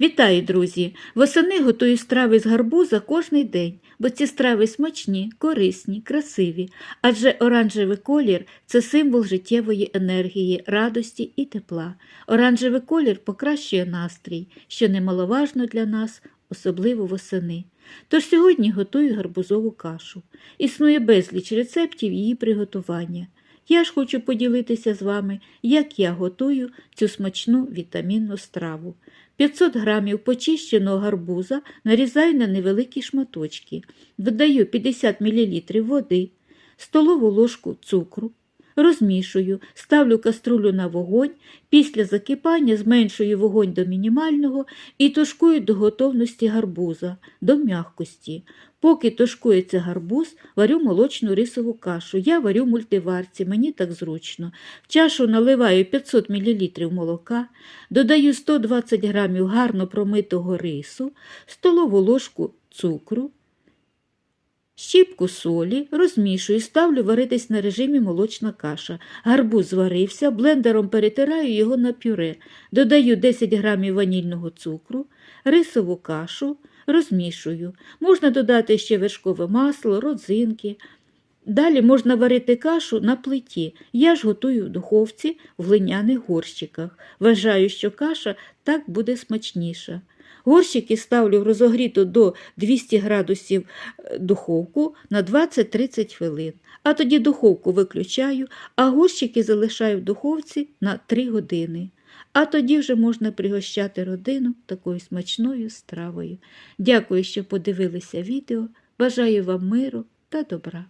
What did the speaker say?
Вітаю, друзі! Восени готую страви з гарбуза кожний день, бо ці страви смачні, корисні, красиві, адже оранжевий колір це символ життєвої енергії, радості і тепла. Оранжевий колір покращує настрій, що немаловажно для нас, особливо восени. Тож сьогодні готую гарбузову кашу. Існує безліч рецептів її приготування. Я ж хочу поділитися з вами, як я готую цю смачну вітамінну страву. 500 грамів почищеного гарбуза нарізаю на невеликі шматочки, додаю 50 мл води, столову ложку цукру, розмішую, ставлю каструлю на вогонь, після закипання зменшую вогонь до мінімального і тушкую до готовності гарбуза, до м'якості. Поки тушкується гарбуз, варю молочну рисову кашу. Я варю мультиварці, мені так зручно. В чашу наливаю 500 мл молока, додаю 120 г гарно промитого рису, столову ложку цукру, щіпку солі, розмішую, ставлю варитись на режимі молочна каша. Гарбуз зварився, блендером перетираю його на пюре, додаю 10 г ванільного цукру, рисову кашу, розмішую. Можна додати ще вершкове масло, родзинки. Далі можна варити кашу на плиті. Я ж готую в духовці в глиняних горщиках. Вважаю, що каша так буде смачніша. Горщики ставлю в розогріту до 200 градусів е, духовку на 20-30 хвилин. А тоді духовку виключаю, а горщики залишаю в духовці на 3 години. А тоді вже можна пригощати родину такою смачною стравою. Дякую, що подивилися відео. Бажаю вам миру та добра.